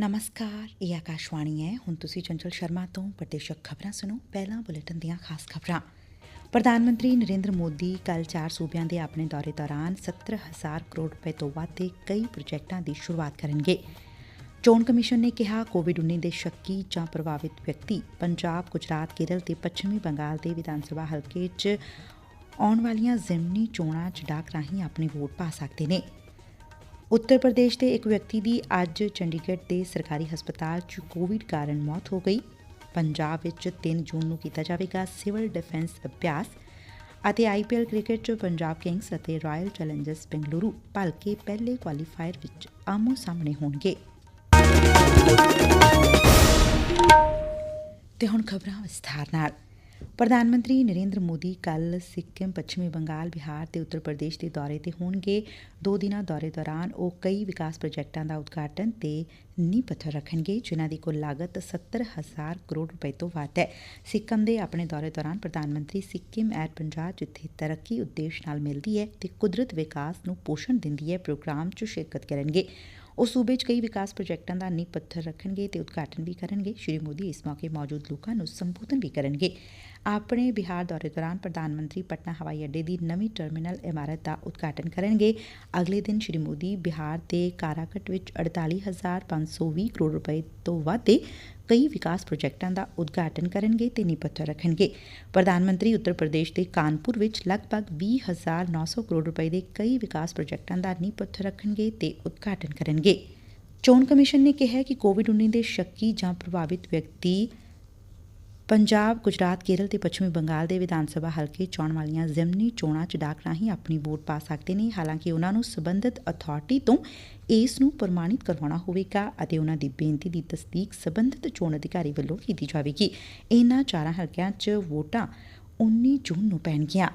ਨਮਸਕਾਰ ਇਹ ਆਕਾਸ਼ਵਾਣੀ ਹੈ। ਹੁਣ ਤੁਸੀਂ ਚੰਚਲ ਸ਼ਰਮਾ ਤੋਂ ਪ੍ਰਦੇਸ਼ਕ ਖਬਰਾਂ ਸੁਣੋ। ਪਹਿਲਾਂ ਬੁਲੇਟਿਨ ਦੀਆਂ ਖਾਸ ਖਬਰਾਂ। ਪ੍ਰਧਾਨ ਮੰਤਰੀ ਨਰਿੰਦਰ ਮੋਦੀ ਕੱਲ ਚਾਰ ਸੂਬਿਆਂ ਦੇ ਆਪਣੇ ਦੌਰੇ ਦੌਰਾਨ 70000 ਕਰੋੜ ਰੁਪਏ ਤੋਂ ਵੱਧ ਦੇ ਕਈ ਪ੍ਰੋਜੈਕਟਾਂ ਦੀ ਸ਼ੁਰੂਆਤ ਕਰਨਗੇ। ਚੋਣ ਕਮਿਸ਼ਨ ਨੇ ਕਿਹਾ ਕੋਵਿਡ-19 ਦੇ ਸ਼ੱਕੀ ਜਾਂ ਪ੍ਰਭਾਵਿਤ ਵਿਅਕਤੀ ਪੰਜਾਬ, ਗੁਜਰਾਤ, ਕੇਰਲ ਤੇ ਪੱਛਮੀ ਬੰਗਾਲ ਦੇ ਵਿਧਾਨ ਸਭਾ ਹਲਕੇ 'ਚ ਆਉਣ ਵਾਲੀਆਂ ਜ਼ਿਮਨੀ ਚੋਣਾਂ 'ਚ ਡਾਕ ਰਾਹੀਂ ਆਪਣੀ ਵੋਟ ਪਾ ਸਕਦੇ ਨੇ। ਉੱਤਰ ਪ੍ਰਦੇਸ਼ ਦੇ ਇੱਕ ਵਿਅਕਤੀ ਦੀ ਅੱਜ ਚੰਡੀਗੜ੍ਹ ਦੇ ਸਰਕਾਰੀ ਹਸਪਤਾਲ 'ਚ ਕੋਵਿਡ ਕਾਰਨ ਮੌਤ ਹੋ ਗਈ। ਪੰਜਾਬ ਵਿੱਚ 3 ਜੂਨ ਨੂੰ ਕੀਤਾ ਜਾਵੇਗਾ ਸਿਵਲ ਡਿਫੈਂਸ ਅਭਿਆਸ ਅਤੇ ਆਈਪੀਐਲ ਕ੍ਰਿਕਟ 'ਚ ਪੰਜਾਬ ਕਿੰਗਸ ਅਤੇ ਰਾਇਲ ਚੈਲੰਜਰਸ ਬੰਗਲੁਰੂ ਭਲਕੇ ਪਹਿਲੇ ਕੁਆਲੀਫਾਇਰ ਵਿੱਚ ਆਮੋ ਸਾਹਮਣੇ ਹੋਣਗੇ। ਤੇ ਹੁਣ ਖਬਰਾਂ ਵਿਸਥਾਰ ਨਾਲ। ਪ੍ਰਧਾਨ ਮੰਤਰੀ ਨਰਿੰਦਰ ਮੋਦੀ ਕੱਲ੍ਹ ਸਿੱਕਮ, ਪੱਛਮੀ ਬੰਗਾਲ, ਬਿਹਾਰ ਤੇ ਉੱਤਰ ਪ੍ਰਦੇਸ਼ ਦੇ ਦੌਰੇ ਤੇ ਹੋਣਗੇ। ਦੋ ਦਿਨਾਂ ਦੌਰੇ ਦੌਰਾਨ ਉਹ ਕਈ ਵਿਕਾਸ ਪ੍ਰੋਜੈਕਟਾਂ ਦਾ ਉਦਘਾਟਨ ਤੇ ਨੀਂਹ ਪੱਥਰ ਰੱਖਣਗੇ, ਜਿਨ੍ਹਾਂ ਦੀ ਕੁੱਲ ਲਾਗਤ 70000 ਕਰੋੜ ਰੁਪਏ ਤੋਂ ਵੱਧ ਹੈ। ਸਿੱਕਮ ਦੇ ਆਪਣੇ ਦੌਰੇ ਦੌਰਾਨ ਪ੍ਰਧਾਨ ਮੰਤਰੀ ਸਿੱਕਮ ਐਟ ਪੰਜਾਬ ਜਿੱਥੇ ਤਰੱਕੀ ਉਦੇਸ਼ ਨਾਲ ਮਿਲਦੀ ਹੈ ਤੇ ਕੁਦਰਤ ਵਿਕਾਸ ਨੂੰ ਪੋਸ਼ਣ ਦਿੰਦੀ ਹੈ ਪ੍ਰੋਗਰਾਮ 'ਚ ਸ਼ਿਰਕਤ ਕਰਨਗੇ। ਉਹ ਸੂਬੇ 'ਚ ਕਈ ਵਿਕਾਸ ਪ੍ਰੋਜੈਕਟਾਂ ਦਾ ਨੀਂਹ ਪੱਥਰ ਰੱਖਣਗੇ ਤੇ ਉਦਘਾਟਨ ਵੀ ਕਰਨਗੇ। ਸ਼੍ਰੀ ਮੋਦੀ ਇਸ ਮੌਕੇ ਮੌਜੂਦ ਲੋਕਾਂ ਨੂੰ ਸੰਬੋਧਨ ਵੀ ਕਰਨਗੇ। ਆਪਣੇ ਬਿਹਾਰ ਦੌਰੇ ਦੌਰਾਨ ਪ੍ਰਧਾਨ ਮੰਤਰੀ ਪਟਨਾ ਹਵਾਈ ਅੱਡੇ ਦੀ ਨਵੀਂ ਟਰਮੀਨਲ ਇਮਾਰਤ ਦਾ ਉਦਘਾਟਨ ਕਰਨਗੇ। ਅਗਲੇ ਦਿਨ ਸ਼੍ਰੀ ਮੋਦੀ ਬਿਹਾਰ ਦੇ ਕਾਰਾਕਟ ਵਿੱਚ 48520 ਕਰੋੜ ਰੁਪਏ ਤੋਂ ਵੱਧ ਦੇ ਕਈ ਵਿਕਾਸ ਪ੍ਰੋਜੈਕਟਾਂ ਦਾ ਉਦਘਾਟਨ ਕਰਨਗੇ ਤੇ ਨੀਂਹ ਪੱਥਰ ਰੱਖਣਗੇ। ਪ੍ਰਧਾਨ ਮੰਤਰੀ ਉੱਤਰ ਪ੍ਰਦੇਸ਼ ਦੇ ਕਾਨਪੁਰ ਵਿੱਚ ਲਗਭਗ 20900 ਕਰੋੜ ਰੁਪਏ ਦੇ ਕਈ ਵਿਕਾਸ ਪ੍ਰੋਜੈਕਟਾਂ ਦਾ ਨੀਂਹ ਪੱਥਰ ਰੱਖਣਗੇ ਤੇ ਉਦਘਾਟਨ ਕਰਨਗੇ। ਚੋਣ ਕਮਿਸ਼ਨ ਨੇ ਕਿਹਾ ਕਿ ਕੋਵਿਡ-19 ਦੇ ਸ਼ੱਕੀ ਜਾਂ ਪ੍ਰਭਾਵਿਤ ਵਿਅਕਤੀ ਪੰਜਾਬ, ਗੁਜਰਾਤ, ਕੇਰਲ ਤੇ ਪੱਛਮੀ ਬੰਗਾਲ ਦੇ ਵਿਧਾਨ ਸਭਾ ਹਲਕੇ ਚੋਣ ਵਾਲੀਆਂ ਜ਼ਿਮਨੀ ਚੋਣਾਂ 'ਚ ਡਾਕ ਰਾਹੀਂ ਆਪਣੀ ਵੋਟ ਪਾ ਸਕਦੇ ਨੇ। ਹਾਲਾਂਕਿ ਉਹਨਾਂ ਨੂੰ ਸਬੰਧਤ ਅਥਾਰਟੀ ਤੋਂ ਇਸ ਨੂੰ ਪ੍ਰਮਾਣਿਤ ਕਰਵਾਉਣਾ ਹੋਵੇਗਾ ਅਤੇ ਉਨ੍ਹਾਂ ਦੀ ਬੇਨਤੀ ਦੀ ਤਸਦੀਕ ਸਬੰਧਤ ਚੋਣ ਅਧਿਕਾਰੀ ਵੱਲੋਂ ਕੀਤੀ ਜਾਵੇਗੀ। ਇਹਨਾਂ ਚਾਰਾਂ ਹਲਕਿਆਂ 'ਚ ਵੋਟਾਂ 19 ਜੂਨ ਨੂੰ ਪੈਣਗੀਆਂ।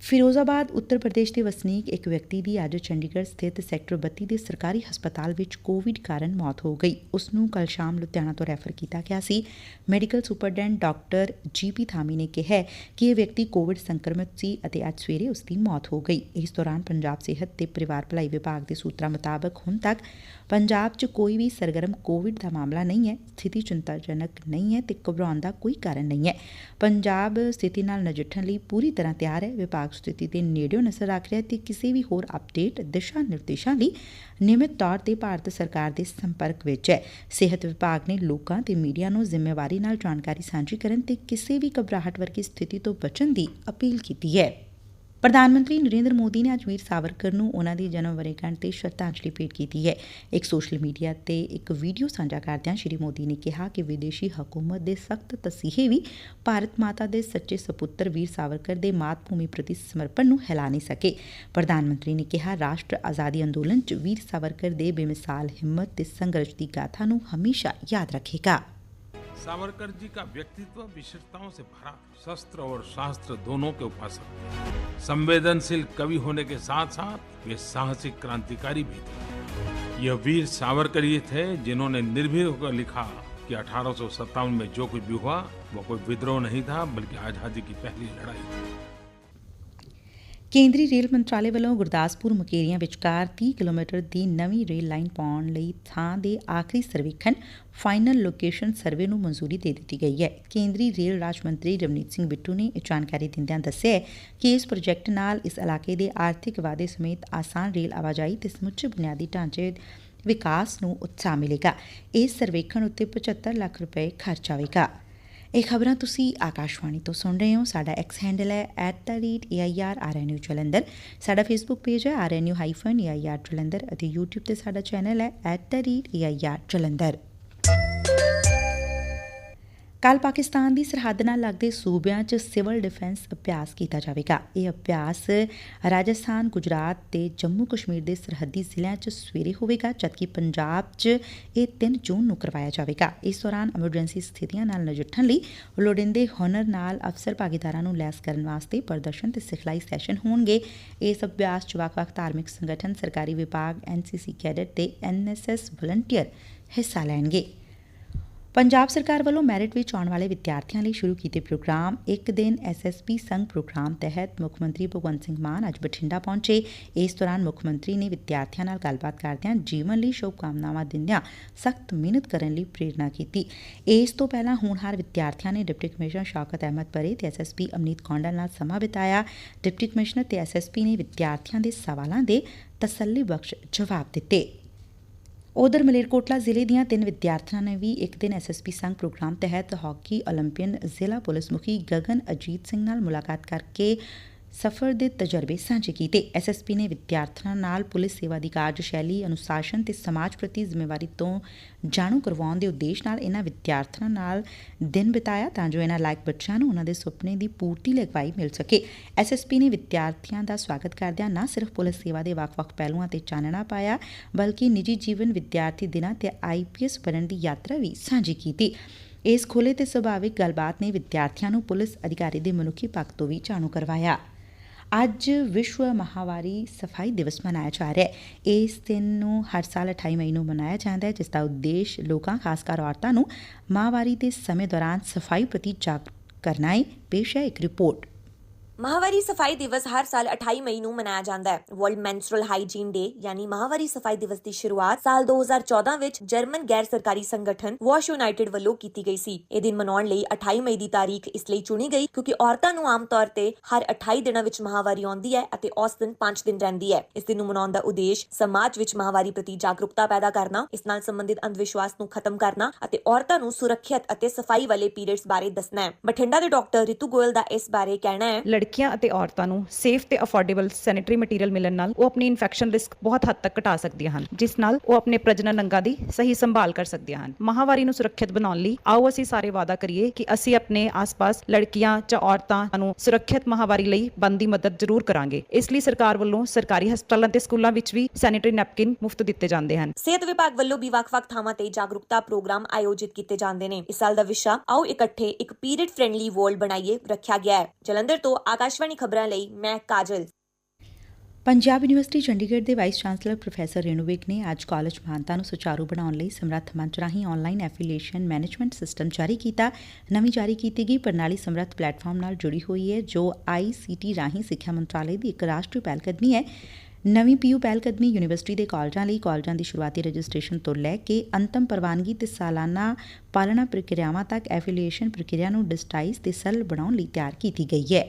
ਫਿਰੋਜ਼ਾਬਾਦ, ਉੱਤਰ ਪ੍ਰਦੇਸ਼ ਦੇ ਵਸਨੀਕ ਇੱਕ ਵਿਅਕਤੀ ਦੀ ਅੱਜ ਚੰਡੀਗੜ੍ਹ ਸਥਿਤ ਸੈਕਟਰ 32 ਦੇ ਸਰਕਾਰੀ ਹਸਪਤਾਲ ਵਿੱਚ ਕੋਵਿਡ ਕਾਰਨ ਮੌਤ ਹੋ ਗਈ। ਉਸ ਨੂੰ ਕੱਲ ਸ਼ਾਮ ਲੁਧਿਆਣਾ ਤੋਂ ਰੈਫਰ ਕੀਤਾ ਗਿਆ ਸੀ। Medical superintendent doctor GP Thami ਨੇ ਕਿਹਾ ਕਿ ਇਹ ਵਿਅਕਤੀ ਕੋਵਿਡ ਸੰਕਰਮਿਤ ਸੀ ਅਤੇ ਅੱਜ ਸਵੇਰੇ ਉਸ ਦੀ ਮੌਤ ਹੋ ਗਈ। ਇਸ ਦੌਰਾਨ ਪੰਜਾਬ ਸਿਹਤ ਤੇ ਪਰਿਵਾਰ ਭਲਾਈ ਵਿਭਾਗ ਦੇ ਸੂਤਰਾਂ ਮੁਤਾਬਕ ਹੁਣ ਤੱਕ ਪੰਜਾਬ 'ਚ ਕੋਈ ਵੀ ਸਰਗਰਮ ਕੋਵਿਡ ਦਾ ਮਾਮਲਾ ਨਹੀਂ ਹੈ, ਸਥਿਤੀ ਚਿੰਤਾਜਨਕ ਨਹੀਂ ਹੈ ਤੇ ਘਬਰਾਉਣ ਦਾ ਕੋਈ ਕਾਰਨ ਨਹੀਂ ਹੈ। ਪੰਜਾਬ ਸਥਿਤੀ ਨਾਲ ਨਜਿੱਠਣ ਲਈ ਪੂਰੀ ਤਰ੍ਹਾਂ ਤਿਆਰ ਹੈ। ਵਿਭਾਗ ਸਥਿਤੀ ਤੇ ਨੇੜਿਓਂ ਨਜ਼ਰ ਰੱਖ ਰਿਹਾ ਤੇ ਕਿਸੇ ਵੀ ਹੋਰ ਅਪਡੇਟ ਦਿਸ਼ਾ ਨਿਰਦੇਸ਼ਾਂ ਲਈ ਨਿਯਮਿਤ ਤੌਰ ਤੇ ਭਾਰਤ ਸਰਕਾਰ ਦੇ ਸੰਪਰਕ ਵਿੱਚ ਹੈ। ਸਿਹਤ ਵਿਭਾਗ ਨੇ ਲੋਕਾਂ ਤੇ ਮੀਡੀਆ ਨੂੰ ਜ਼ਿੰਮੇਵਾਰੀ ਨਾਲ ਜਾਣਕਾਰੀ ਸਾਂਝੀ ਕਰਨ ਤੇ ਕਿਸੇ ਵੀ ਘਬਰਾਹਟ ਵਰਗੀ ਸਥਿਤੀ ਤੋਂ ਬਚਣ ਦੀ ਅਪੀਲ ਕੀਤੀ ਹੈ। ਪ੍ਰਧਾਨ ਮੰਤਰੀ ਨਰਿੰਦਰ ਮੋਦੀ ਨੇ ਅੱਜ ਵੀਰ ਸਾਵਰਕਰ ਨੂੰ ਉਹਨਾਂ ਦੀ ਜਨਮ ਵਰੇਗੰਢ ਤੇ ਸ਼ਰਧਾਂਜਲੀ ਭੇਟ ਕੀਤੀ ਹੈ। ਇੱਕ ਸੋਸ਼ਲ ਮੀਡੀਆ ਤੇ ਇੱਕ ਵੀਡੀਓ ਸਾਂਝਾ ਕਰਦਿਆਂ ਸ਼੍ਰੀ ਮੋਦੀ ਨੇ ਕਿਹਾ ਕਿ ਵਿਦੇਸ਼ੀ ਹਕੂਮਤ ਦੇ ਸਖਤ ਤਸੀਹੇ ਵੀ ਭਾਰਤ ਮਾਤਾ ਦੇ ਸੱਚੇ ਸਪੁੱਤਰ ਵੀਰ ਸਾਵਰਕਰ ਦੇ ਮਾਤ ਭੂਮੀ ਪ੍ਰਤੀ ਸਮਰਪਣ ਨੂੰ ਹਿਲਾ ਨਹੀਂ ਸਕੇ। ਪ੍ਰਧਾਨ ਮੰਤਰੀ ਨੇ ਕਿਹਾ, ਰਾਸ਼ਟਰ ਆਜ਼ਾਦੀ ਅੰਦੋਲਨ 'ਚ ਵੀਰ ਸਾਵਰਕਰ ਦੇ ਬੇਮਿਸਾਲ ਹਿੰਮਤ ਤੇ ਸੰਘਰਸ਼ ਦੀ ਗਾਥਾ ਨੂੰ ਹਮੇਸ਼ਾ ਯਾਦ ਰੱਖੇਗਾ। सावरकर जी का व्यक्तित्व विशेषताओं से भरा। शस्त्र और शास्त्र दोनों के उपासक। संवेदनशील कवि होने के साथ साथ वे साहसिक क्रांतिकारी भी थे। यह वीर सावरकर ही थे जिन्होंने निर्भीक होकर लिखा कि अठारह सौ सत्तावन में जो कुछ भी हुआ वो कोई विद्रोह नहीं था, बल्कि आज़ादी की पहली लड़ाई थी। ਕੇਂਦਰੀ ਰੇਲ ਮੰਤਰਾਲੇ ਵੱਲੋਂ ਗੁਰਦਾਸਪੁਰ ਮੁਕੇਰੀਆਂ ਵਿਚਕਾਰ 30 ਕਿਲੋਮੀਟਰ ਦੀ ਨਵੀਂ ਰੇਲ ਲਾਈਨ ਪਾਉਣ ਲਈ ਥਾਂ ਦੇ ਆਖਰੀ ਸਰਵੇਖਣ ਫਾਈਨਲ ਲੋਕੇਸ਼ਨ ਸਰਵੇ ਨੂੰ ਮਨਜ਼ੂਰੀ ਦੇ ਦਿੱਤੀ ਗਈ ਹੈ। ਕੇਂਦਰੀ ਰੇਲ ਰਾਜ ਮੰਤਰੀ ਰਵਨੀਤ ਸਿੰਘ ਬਿੱਟੂ ਨੇ ਇਹ ਜਾਣਕਾਰੀ ਦਿੰਦਿਆਂ ਦੱਸਿਆ ਕਿ ਇਸ ਪ੍ਰੋਜੈਕਟ ਨਾਲ ਇਸ ਇਲਾਕੇ ਦੇ ਆਰਥਿਕ ਵਾਧੇ ਸਮੇਤ ਆਸਾਨ ਰੇਲ ਆਵਾਜਾਈ ਤੇ ਸਮੁੱਚੇ ਬੁਨਿਆਦੀ ਢਾਂਚੇ ਵਿਕਾਸ ਨੂੰ ਉਤਸ਼ਾਹ ਮਿਲੇਗਾ। ਇਸ ਸਰਵੇਖਣ ਉੱਤੇ 75 ਲੱਖ ਰੁਪਏ ਖਰਚ ਆਵੇਗਾ। ਇਹ ਖਬਰਾਂ ਤੁਸੀਂ ਆਕਾਸ਼ਵਾਣੀ ਤੋਂ ਸੁਣ ਰਹੇ ਹੋ। ਸਾਡਾ ਐਕਸ ਹੈਂਡਲ ਹੈ @airrnu ਜਲੰਧਰ। ਸਾਡਾ ਫੇਸਬੁੱਕ ਪੇਜ ਹੈ rnu-air ਜਲੰਧਰ ਅਤੇ YouTube ਤੇ ਸਾਡਾ ਚੈਨਲ ਹੈ @air ਜਲੰਧਰ। ਕੱਲ ਪਾਕਿਸਤਾਨ ਦੀ ਸਰਹੱਦ ਨਾਲ ਲੱਗਦੇ ਸੂਬਿਆਂ 'ਚ ਸਿਵਲ ਡਿਫੈਂਸ ਅਭਿਆਸ ਕੀਤਾ ਜਾਵੇਗਾ। ਇਹ ਅਭਿਆਸ ਰਾਜਸਥਾਨ, ਗੁਜਰਾਤ ਤੇ ਜੰਮੂ ਕਸ਼ਮੀਰ ਦੇ ਸਰਹੱਦੀ ਜ਼ਿਲ੍ਹਿਆਂ 'ਚ ਸਵੇਰੇ ਹੋਵੇਗਾ ਜਦਕਿ ਪੰਜਾਬ 'ਚ ਇਹ 3 ਜੂਨ ਨੂੰ ਕਰਵਾਇਆ ਜਾਵੇਗਾ। ਇਸ ਦੌਰਾਨ ਐਮਰਜੈਂਸੀ ਸਥਿਤੀਆਂ ਨਾਲ ਨਜਿੱਠਣ ਲਈ ਲੋੜੀਂਦੇ ਹੁਨਰ ਨਾਲ ਅਫਸਰ ਭਾਗੀਦਾਰਾਂ ਨੂੰ ਲੈਸ ਕਰਨ ਵਾਸਤੇ ਪ੍ਰਦਰਸ਼ਨ ਤੇ ਸਿਖਲਾਈ ਸੈਸ਼ਨ ਹੋਣਗੇ। ਇਸ ਅਭਿਆਸ 'ਚ ਵੱਖ-ਵੱਖ ਧਾਰਮਿਕ ਸੰਗਠਨ, ਸਰਕਾਰੀ ਵਿਭਾਗ, ਐਨਸੀਸੀ ਕੈਡਟ ਤੇ ਐਨਐਸਐਸ ਵਲੰਟੀਅਰ ਹਿੱਸਾ ਲੈਣਗੇ। ਪੰਜਾਬ ਸਰਕਾਰ ਵੱਲੋਂ ਮੈਰਿਟ ਵਿੱਚ ਆਉਣ ਵਾਲੇ ਵਿਦਿਆਰਥੀਆਂ ਲਈ ਸ਼ੁਰੂ ਕੀਤੇ ਪ੍ਰੋਗਰਾਮ ਇੱਕ ਦਿਨ ਐਸਐਸਪੀ ਸੰਘ ਪ੍ਰੋਗਰਾਮ ਤਹਿਤ ਮੁੱਖ ਮੰਤਰੀ ਭਗਵੰਤ ਸਿੰਘ ਮਾਨ ਅੱਜ ਬਠਿੰਡਾ ਪਹੁੰਚੇ। ਇਸ ਦੌਰਾਨ ਮੁੱਖ ਮੰਤਰੀ ਨੇ ਵਿਦਿਆਰਥੀਆਂ ਨਾਲ ਗੱਲਬਾਤ ਕਰਦਿਆਂ ਜੀਵਨ ਲਈ ਸ਼ੁਭ ਕਾਮਨਾਵਾਂ ਦਿੰਦਿਆਂ ਸਖਤ ਮਿਹਨਤ ਕਰਨ ਲਈ ਪ੍ਰੇਰਣਾ ਕੀਤੀ। ਇਸ ਤੋਂ ਪਹਿਲਾਂ ਹੋਣਹਾਰ ਵਿਦਿਆਰਥੀਆਂ ਨੇ ਡਿਪਟੀ ਕਮਿਸ਼ਨਰ ਸ਼ੌਕਤ ਅਹਿਮਦ ਪਰੇ ਤੇ ਐਸਐਸਪੀ ਅਮਨੀਤ ਕੌਂਡਲ ਨਾਲ ਸਮਾਂ ਬਿਤਾਇਆ। ਡਿਪਟੀ ਕਮਿਸ਼ਨਰ ਤੇ ਐਸਐਸਪੀ ਨੇ ਵਿਦਿਆਰਥੀਆਂ ਦੇ ਸਵਾਲਾਂ ਦੇ ਤਸੱਲੀ ਬਖਸ਼ ਜਵਾਬ ਦਿੱਤੇ। ਉਧਰ ਮਲੇਰਕੋਟਲਾ ਜ਼ਿਲ੍ਹੇ ਦੀਆਂ ਤਿੰਨ ਵਿਦਿਆਰਥਣਾਂ ਨੇ ਵੀ ਇੱਕ ਦਿਨ ਐਸਐਸਪੀ ਸੰਘ ਪ੍ਰੋਗਰਾਮ ਤਹਿਤ ਹਾਕੀ 올림픽ਨ ਜ਼ਿਲ੍ਹਾ ਪੁਲਿਸ ਮੁਖੀ ਗਗਨ ਅਜੀਤ ਸਿੰਘ ਨਾਲ ਮੁਲਾਕਾਤ ਕਰਕੇ ਸਫ਼ਰ ਦੇ ਤਜਰਬੇ ਸਾਂਝੇ ਕੀਤੇ। ਐਸਐਸਪੀ ਨੇ ਵਿਦਿਆਰਥਣਾਂ ਨਾਲ ਪੁਲਿਸ ਸੇਵਾ ਦੀ ਕਾਰਜਸ਼ੈਲੀ, ਅਨੁਸ਼ਾਸਨ ਤੇ ਸਮਾਜ ਪ੍ਰਤੀ ਜ਼ਿੰਮੇਵਾਰੀ ਤੋਂ ਜਾਣੂ ਕਰਵਾਉਣ ਦੇ ਉਦੇਸ਼ ਨਾਲ ਇਹਨਾਂ ਵਿਦਿਆਰਥਣਾਂ ਨਾਲ ਦਿਨ ਬਿਤਾਇਆ ਤਾਂ ਜੋ ਇਹਨਾਂ ਲਾਇਕ ਬੱਚਿਆਂ ਨੂੰ ਉਹਨਾਂ ਦੇ ਸੁਪਨੇ ਦੀ ਪੂਰਤੀ ਲਈ ਅਗਵਾਈ ਮਿਲ ਸਕੇ। ਐਸਐਸਪੀ ਨੇ ਵਿਦਿਆਰਥੀਆਂ ਦਾ ਸਵਾਗਤ ਕਰਦਿਆਂ ਨਾ ਸਿਰਫ ਪੁਲਿਸ ਸੇਵਾ ਦੇ ਵੱਖ-ਵੱਖ ਪਹਿਲੂਆਂ ਤੇ ਚਾਨਣਾ ਪਾਇਆ, ਬਲਕਿ ਨਿੱਜੀ ਜੀਵਨ ਵਿਦਿਆਰਥੀ ਦਿਨਾਂ ਤੇ ਆਈਪੀਐਸ ਬਣਨ ਦੀ ਯਾਤਰਾ ਵੀ ਸਾਂਝੀ ਕੀਤੀ। ਇਸ ਖੁੱਲੇ ਤੇ ਸੁਭਾਵਿਕ ਗੱਲਬਾਤ ਨੇ ਵਿਦਿਆਰਥੀਆਂ ਨੂੰ ਪੁਲਿਸ ਅਧਿਕਾਰੀ ਦੇ ਮਨੁੱਖੀ ਪੱਖ ਤੋਂ ਵੀ ਜਾਣੂ ਕਰਵਾਇਆ। ਅੱਜ ਵਿਸ਼ਵ ਮਹਾਵਾਰੀ ਸਫ਼ਾਈ ਦਿਵਸ ਮਨਾਇਆ ਜਾ ਰਿਹਾ ਹੈ। ਇਸ ਦਿਨ ਨੂੰ ਹਰ ਸਾਲ 28 ਮਈ ਨੂੰ ਮਨਾਇਆ ਜਾਂਦਾ ਹੈ, ਜਿਸ ਦਾ ਉਦੇਸ਼ ਲੋਕਾਂ, ਖਾਸ ਕਰ ਔਰਤਾਂ ਨੂੰ ਮਾਹਵਾਰੀ ਦੇ ਸਮੇਂ ਦੌਰਾਨ ਸਫ਼ਾਈ ਪ੍ਰਤੀ ਜਾਗਰੂਕ ਕਰਨਾ ਹੈ। ਪੇਸ਼ ਹੈ ਇੱਕ ਰਿਪੋਰਟ। ਮਾਹਵਾਰੀ ਸਫ਼ਾਈ ਦਿਵਸ ਹਰ ਸਾਲ 28 ਮਈ ਨੂੰ ਮਨਾਇਆ ਜਾਂਦਾ ਹੈ। ਵਰਲਡ ਮੈਂਸਟਰਲ ਹਾਈਜੀਨ ਡੇ ਯਾਨੀ ਮਾਹਵਾਰੀ ਸਫ਼ਾਈ ਦਿਵਸ ਦੀ ਸ਼ੁਰੂਆਤ ਸਾਲ 2014 ਵਿੱਚ ਜਰਮਨ ਗੈਰ ਸਰਕਾਰੀ ਸੰਗਠਨ ਵਾਸ਼ ਯੂਨਾਈਟਿਡ ਵੱਲੋਂ ਕੀਤੀ ਗਈ ਸੀ। ਇਹ ਦਿਨ ਮਨਾਉਣ ਲਈ 28 ਮਈ ਦੀ ਤਾਰੀਖ ਇਸ ਲਈ ਚੁਣੀ ਗਈ ਕਿਉਂਕਿ ਔਰਤਾਂ ਨੂੰ ਆਮ ਤੌਰ ਤੇ ਹਰ 28 ਦਿਨਾਂ ਵਿੱਚ ਮਾਹਵਾਰੀ ਆਉਂਦੀ ਹੈ ਅਤੇ ਔਸਤਨ 5 ਦਿਨ ਰਹਿੰਦੀ ਹੈ। ਇਸ ਦਿਨ ਨੂੰ ਮਨਾਉਣ ਦਾ ਉਦੇਸ਼ ਸਮਾਜ ਵਿੱਚ ਮਾਹਵਾਰੀ ਪ੍ਰਤੀ ਜਾਗਰੂਕਤਾ ਪੈਦਾ ਕਰਨਾ, ਇਸ ਨਾਲ ਸੰਬੰਧਿਤ ਅੰਧ ਵਿਸ਼ਵਾਸ ਨੂੰ ਖਤਮ ਕਰਨਾ ਅਤੇ ਔਰਤਾਂ ਨੂੰ ਸੁਰੱਖਿਅਤ ਅਤੇ ਸਫ਼ਾਈ ਵਾਲੇ ਪੀਰੀਅਡਸ ਬਾਰੇ ਦੱਸਣਾ ਹੈ। ਬਠਿੰਡਾ ਦੇ ਡਾਕਟਰ ਰਿਤੂ ਗੋਇਲ ਦਾ ਇਸ ਬਾਰੇ ਕਹਿਣਾ ਹੈ ਲੜਕੀਆਂ ਅਤੇ ਔਰਤਾਂ ਨੂੰ ਸੇਫ ਤੇ ਅਫੋਰਡੇਬਲ ਸੈਨੀਟਰੀ ਮਟੀਰੀਅਲ ਮਿਲਣ ਨਾਲ ਉਹ ਆਪਣੀ ਇਨਫੈਕਸ਼ਨ ਰਿਸਕ ਬਹੁਤ ਹੱਦ ਤੱਕ ਘਟਾ ਸਕਦੀਆਂ ਹਨ, ਜਿਸ ਨਾਲ ਉਹ ਆਪਣੇ ਪ੍ਰਜਨਨ ਅੰਗਾਂ ਦੀ ਸਹੀ ਸੰਭਾਲ ਕਰ ਸਕਦੀਆਂ ਹਨ। ਮਹਾਵਾਰੀ ਨੂੰ ਸੁਰੱਖਿਅਤ ਬਣਾਉਣ ਲਈ ਆਓ ਅਸੀਂ ਸਾਰੇ ਵਾਅਦਾ ਕਰੀਏ ਕਿ ਅਸੀਂ ਆਪਣੇ ਆਸ-ਪਾਸ ਲੜਕੀਆਂ ਜਾਂ ਔਰਤਾਂ ਨੂੰ ਸੁਰੱਖਿਅਤ ਮਹਾਵਾਰੀ ਲਈ ਬੰਦੀ ਮਦਦ ਜ਼ਰੂਰ ਕਰਾਂਗੇ। ਇਸ ਲਈ ਸਰਕਾਰ ਵੱਲੋਂ ਸਰਕਾਰੀ ਹਸਪਤਾਲਾਂ ਤੇ ਸਕੂਲਾਂ ਵਿੱਚ ਵੀ ਸੈਨੀਟਰੀ ਨੈਪਕਿਨ ਮੁਫਤ ਦਿੱਤੇ ਜਾਂਦੇ ਹਨ। ਸਿਹਤ ਵਿਭਾਗ ਵੱਲੋਂ ਵੀ ਵੱਖ-ਵੱਖ ਥਾਵਾਂ ਤੇ ਜਾਗਰੂਕਤਾ ਪ੍ਰੋਗਰਾਮ ਆਯੋਜਿਤ ਕੀਤੇ ਜਾਂਦੇ ਨੇ। ਇਸ ਸਾਲ ਦਾ ਵਿਸ਼ਾ ਆਓ ਇਕੱਠੇ ਇੱਕ ਪੀਰੀਅਡ ਫ੍ਰੈਂਡਲੀ ਵਰਲਡ ਬਣਾਈਏ, ਰੱਖਿਆ ਗਿਆ ਹੈ। ਜਲੰਧਰ ਤੋਂ ਆਕਾਸ਼ਵਾਣੀ ਖਬਰਾਂ ਲਈ ਮੈਂ ਕਾਜਲ। ਪੰਜਾਬ ਯੂਨੀਵਰਸਿਟੀ ਚੰਡੀਗੜ੍ਹ ਦੇ ਵਾਈਸ ਚਾਂਸਲਰ ਪ੍ਰੋਫੈਸਰ ਰੇਣੂ ਨੇ ਅੱਜ ਕਾਲਜ ਮਹਾਨਤਾ ਨੂੰ ਸੁਚਾਰੂ ਬਣਾਉਣ ਲਈ ਸਮਰੱਥ ਮੰਚ ਰਾਹੀਂ ਆਨਲਾਈਨ ਐਫੀਲੀਏਸ਼ਨ ਮੈਨੇਜਮੈਂਟ ਸਿਸਟਮ ਜਾਰੀ ਕੀਤਾ। ਨਵੀਂ ਜਾਰੀ ਕੀਤੀ ਗਈ ਪ੍ਰਣਾਲੀ ਸਮਰੱਥ ਪਲੇਟਫਾਰਮ ਨਾਲ ਜੁੜੀ ਹੋਈ ਹੈ, ਜੋ ਆਈਸੀਟੀ ਰਾਹੀਂ ਸਿੱਖਿਆ ਮੰਤਰਾਲੇ ਦੀ ਇੱਕ ਰਾਸ਼ਟਰੀ ਪਹਿਲਕਦਮੀ ਹੈ। ਨਵੀਂ ਪੀਯੂ ਪਹਿਲਕਦਮੀ ਯੂਨੀਵਰਸਿਟੀ ਦੇ ਕਾਲਜਾਂ ਲਈ ਕਾਲਜਾਂ ਦੀ ਸ਼ੁਰੂਆਤੀ ਰਜਿਸਟ੍ਰੇਸ਼ਨ ਤੋਂ ਲੈ ਕੇ ਅੰਤਮ ਪ੍ਰਵਾਨਗੀ ਤੇ ਸਾਲਾਨਾ ਪਾਲਣਾ ਪ੍ਰਕਿਰਿਆਵਾਂ ਤੱਕ ਐਫੀਲੀਏਸ਼ਨ ਪ੍ਰਕਿਰਿਆ ਨੂੰ ਡਿਜਟਾਈਜ਼ ਤੇ ਸਰਲ ਬਣਾਉਣ ਲਈ ਤਿਆਰ ਕੀਤੀ ਗਈ ਹੈ।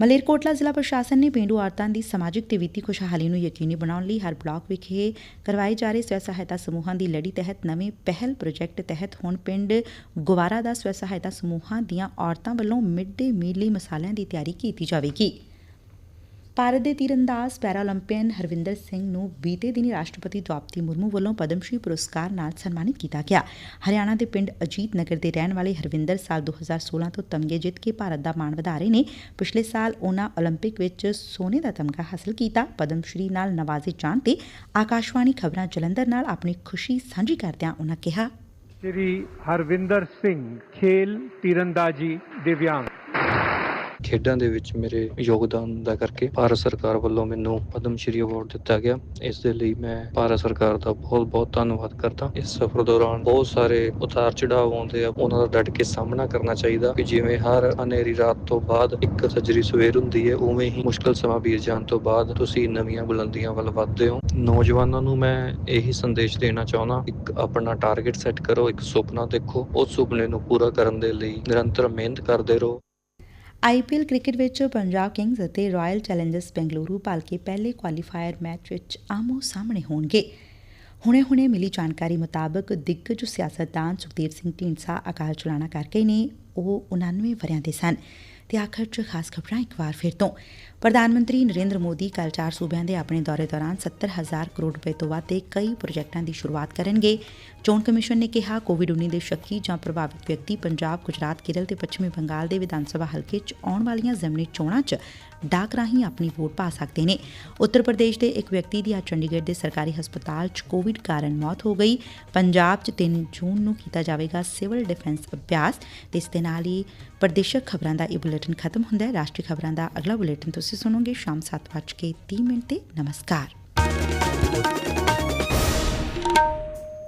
ਮਲੇਰਕੋਟਲਾ ਜ਼ਿਲ੍ਹਾ ਪ੍ਰਸ਼ਾਸਨ ਨੇ ਪੇਂਡੂ ਔਰਤਾਂ ਦੀ ਸਮਾਜਿਕ ਤੇ ਵਿੱਤੀ ਖੁਸ਼ਹਾਲੀ ਨੂੰ ਯਕੀਨੀ ਬਣਾਉਣ ਲਈ ਹਰ ਬਲਾਕ ਵਿਖੇ ਕਰਵਾਏ ਜਾ ਰਹੇ ਸਵੈ ਸਹਾਇਤਾ ਸਮੂਹਾਂ ਦੀ ਲੜੀ ਤਹਿਤ ਨਵੇਂ ਪਹਿਲ ਪ੍ਰੋਜੈਕਟ ਤਹਿਤ ਹੁਣ ਪਿੰਡ ਗੁਵਾਰਾ ਦਾ ਸਵੈ ਸਹਾਇਤਾ ਸਮੂਹਾਂ ਦੀਆਂ ਔਰਤਾਂ ਵੱਲੋਂ ਮਿਡ ਡੇ ਮੀਲ ਲਈ ਮਸਾਲਿਆਂ ਦੀ ਤਿਆਰੀ ਕੀਤੀ ਜਾਵੇਗੀ। ਭਾਰਤ ਦੇ ਤੀਰੰਦਾਜ਼ ਪੈਰਾਲੰਪੀਅਨ ਹਰਵਿੰਦਰ ਸਿੰਘ ਨੂੰ ਬੀਤੇ ਦਿਨੀ ਰਾਸ਼ਟਰਪਤੀ ਦ੍ਰੌਪਦੀ ਮੁਰਮੂ ਵੱਲੋਂ ਪਦਮਸ਼੍ਰੀ ਪੁਰਸਕਾਰ ਨਾਲ ਸਨਮਾਨਿਤ ਕੀਤਾ ਗਿਆ ਹਰਿਆਣਾ ਦੇ ਪਿੰਡ ਅਜੀਤ ਨਗਰ ਦੇ ਰਹਿਣ ਵਾਲੇ ਹਰਵਿੰਦਰ ਸਾਲ 2016 ਤੋਂ ਤਮਗੇ ਜਿੱਤ ਕੇ ਭਾਰਤ ਦਾ ਮਾਣ ਵਧਾ ਰਹੇ ਨੇ ਪਿਛਲੇ ਸਾਲ ਉਹਨਾਂ 올림픽 ਵਿੱਚ ਸੋਨੇ ਦਾ ਤਮਗਾ ਹਾਸਲ ਕੀਤਾ ਪਦਮਸ਼੍ਰੀ ਨਾਲ ਨਵਾਜ਼ੇ ਜਾਣ ਤੇ ਆਕਾਸ਼ਵਾਣੀ ਖਬਰਾਂ ਜਲੰਧਰ ਨਾਲ ਆਪਣੀ ਖੁਸ਼ੀ ਸਾਂਝੀ ਕਰਦਿਆਂ ਉਹਨਾਂ ਕਿਹਾ ਸ਼੍ਰੀ ਹਰਵਿੰਦਰ ਸਿੰਘ ਖੇਲ ਤੀਰੰਦਾਜ਼ੀ ਦਿਵਿਆਂਗ ਖੇਡਾਂ ਦੇ ਵਿੱਚ ਮੇਰੇ ਯੋਗਦਾਨ ਦਾ ਕਰਕੇ ਭਾਰਤ ਸਰਕਾਰ ਵੱਲੋਂ ਮੈਨੂੰ ਪਦਮ ਸ਼੍ਰੀ ਅਵਾਰਡ ਦਿੱਤਾ ਗਿਆ। ਇਸ ਦੇ ਲਈ ਮੈਂ ਭਾਰਤ ਸਰਕਾਰ ਦਾ ਬਹੁਤ-ਬਹੁਤ ਧੰਨਵਾਦ ਕਰਦਾ। ਇਸ ਸਫ਼ਰ ਦੌਰਾਨ ਬਹੁਤ ਸਾਰੇ ਉਤਾਰ ਚੜਾਅ ਆਉਂਦੇ ਆ। ਉਹਨਾਂ ਦਾ ਡਟ ਕੇ ਸਾਹਮਣਾ ਕਰਨਾ ਚਾਹੀਦਾ ਕਿ ਜਿਵੇਂ ਹਰ ਹਨੇਰੀ ਰਾਤ ਤੋਂ ਬਾਅਦ ਇੱਕ ਸਜਰੀ ਸਵੇਰ ਹੁੰਦੀ ਹੈ, ਉਵੇਂ ਹੀ ਮੁਸ਼ਕਲ ਸਮਾਂ ਬੀਤ ਜਾਣ ਤੋਂ ਬਾਅਦ ਤੁਸੀਂ ਨਵੀਆਂ ਬੁਲੰਦੀਆਂ ਵੱਲ ਵਧਦੇ ਹੋ। ਨੌਜਵਾਨਾਂ ਨੂੰ ਮੈਂ ਇਹੀ ਸੰਦੇਸ਼ ਦੇਣਾ ਚਾਹੁੰਦਾ, ਇੱਕ ਆਪਣਾ ਟਾਰਗੇਟ ਸੈੱਟ ਕਰੋ, ਇੱਕ ਸੁਪਨਾ ਦੇਖੋ। ਉਸ ਸੁਪਨੇ ਨੂੰ ਪੂਰਾ ਕਰਨ ਦੇ ਲਈ ਨਿਰੰਤਰ ਮਿਹਨਤ ਕਰਦੇ ਰਹੋ। ਆਈਪੀਐਲ ਕ੍ਰਿਕਟ ਵਿੱਚ ਪੰਜਾਬ ਕਿੰਗਜ਼ ਅਤੇ ਰਾਇਲ ਚੈਲੰਜਰਸ ਬੈਂਗਲੁਰੂ ਭਲਕੇ ਪਹਿਲੇ ਕੁਆਲੀਫਾਇਰ ਮੈਚ ਵਿੱਚ ਆਮੋ ਸਾਹਮਣੇ ਹੋਣਗੇ। ਹੁਣੇ-ਹੁਣੇ ਮਿਲੀ ਜਾਣਕਾਰੀ ਮੁਤਾਬਕ ਦਿੱਗਜ ਸਿਆਸਤਦਾਨ ਸੁਖਦੇਵ ਸਿੰਘ ਢੀਂਡਸਾ ਅਕਾਲ ਚਲਾਣਾ ਕਰਕੇ ਨੇ, ਉਹ 99 ਵਰਿਆਂ ਦੇ ਸਨ। ਤੇ ਆਖਰ 'ਚ ਖਾਸ ਖਬਰਾਂ ਇੱਕ ਵਾਰ ਫਿਰ ਤੋਂ। ਪ੍ਰਧਾਨ ਮੰਤਰੀ ਨਰਿੰਦਰ ਮੋਦੀ ਕੱਲ ਚਾਰ ਸੂਬਿਆਂ ਦੇ ਆਪਣੇ ਦੌਰੇ ਦੌਰਾਨ 70000 ਕਰੋੜ ਰੁਪਏ ਤੋਂ ਵੱਧ ਦੇ ਕਈ ਪ੍ਰੋਜੈਕਟਾਂ ਦੀ ਸ਼ੁਰੂਆਤ ਕਰਨਗੇ। ਚੋਣ ਕਮਿਸ਼ਨ ਨੇ ਕਿਹਾ ਕੋਵਿਡ-19 ਦੇ ਸ਼ੱਕੀ ਜਾਂ ਪ੍ਰਭਾਵਿਤ ਵਿਅਕਤੀ ਪੰਜਾਬ, ਗੁਜਰਾਤ, ਕੇਰਲ ਤੇ ਪੱਛਮੀ ਬੰਗਾਲ ਦੇ ਵਿਧਾਨ ਸਭਾ ਹਲਕੇ 'ਚ ਆਉਣ ਵਾਲੀਆਂ ਜ਼ਿਮਨੀ ਚੋਣਾਂ 'ਚ ਡਾਕ ਰਾਹੀਂ ਆਪਣੀ ਵੋਟ ਪਾ ਸਕਦੇ ਨੇ। ਉੱਤਰ ਪ੍ਰਦੇਸ਼ ਦੇ ਇੱਕ ਵਿਅਕਤੀ ਦੀ ਅੱਜ ਚੰਡੀਗੜ੍ਹ ਦੇ ਸਰਕਾਰੀ ਹਸਪਤਾਲ 'ਚ ਕੋਵਿਡ ਕਾਰਨ ਮੌਤ ਹੋ ਗਈ। ਪੰਜਾਬ 'ਚ 3 ਜੂਨ ਨੂੰ ਕੀਤਾ ਜਾਵੇਗਾ ਸਿਵਲ ਡਿਫੈਂਸ ਅਭਿਆਸ। ਤੇ ਇਸ ਦੇ ਨਾਲ ਹੀ ਪ੍ਰਦੇਸ਼ਕ ਖਬਰਾਂ ਦਾ ਇਹ ਬੁਲੇਟਿਨ ਖਤਮ ਹੁੰਦਾ ਹੈ। ਰਾਸ਼ਟਰੀ ਖਬਰਾਂ ਦਾ ਅਗਲਾ ਬੁਲੇਟਿਨ ਤੁਸੀਂ ਸੁਣੋਗੇ ਸ਼ਾਮ 7:30 ਮਿੰਟ ਤੇ। ਨਮਸਕਾਰ।